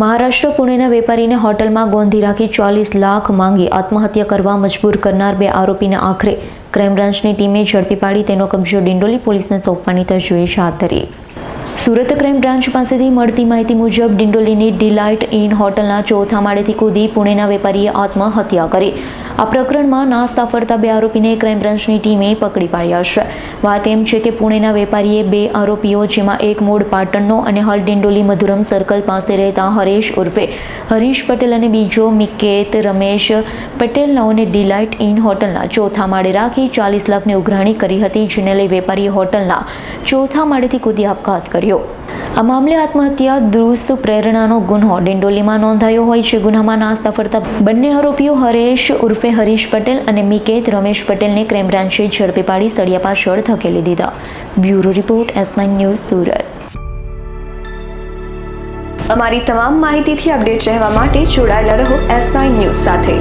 મહારાષ્ટ્ર, પુણેના વેપારીને હોટલમાં ગોંધી રાખી ચાલીસ લાખ માંગી આત્મહત્યા કરવા મજબૂર કરનાર બે આરોપીને આખરે. ક્રાઇમ બ્રાન્ચની ટીમે ઝડપી પાડી તેનો કબજો ડિંડોલી પોલીસને સોંપવાની તજવીજ હાથ ધરી. સુરત ક્રાઇમ બ્રાન્ચ પાસેથી મળતી માહિતી મુજબ ડિંડોલીની ડિલાઇટ ઇન હોટલના ચોથા માળેથી કૂદી પુણેના વેપારીએ આત્મહત્યા કરી. આ પ્રકરણમાં નાસ્તા ફરતા બે આરોપીને ક્રાઇમ બ્રાન્ચની ટીમે પકડી પાડ્યા છે. વાત એમ છે કે પુણેના વેપારીએ બે આરોપીઓ, જેમાં એક મૂળ પાટણનો અને હાલ ડિંડોલી મધુરમ સર્કલ પાસે રહેતા હરેશ ઉર્ફે હરીશ પટેલ અને બીજો મિકેત રમેશ પટેલનાઓને ડિલાઇટ ઇન હોટલના ચોથા માળે રાખી ચાલીસ લાખની ઉઘરાણી કરી હતી, જેને લઈ વેપારીએ હોટલના ચોથા માળેથી કૂદી આપઘાત કર્યો. આ મામલે આત્મહત્યા, દુરુસ્ત પ્રેરણાનો ગુન્હો ડિંડોલીમાં નોંધાયો હોય છે. ગુન્હામાં નાશ સફળતા બંને આરોપીઓ હરેશ ઉર્ફે હરીશ પટેલ અને મિકેત રમેશ પટેલને ક્રાઇમ બ્રાન્ચે ઝડપી પાડી સળિયા પાછળ ધકેલી દીધા. Bureau report, S news, Surat. અમારી તમામ માહિતીથી અપડેટ રહેવા માટે જોડાયેલા રહો એસ ન્યૂઝ સાથે.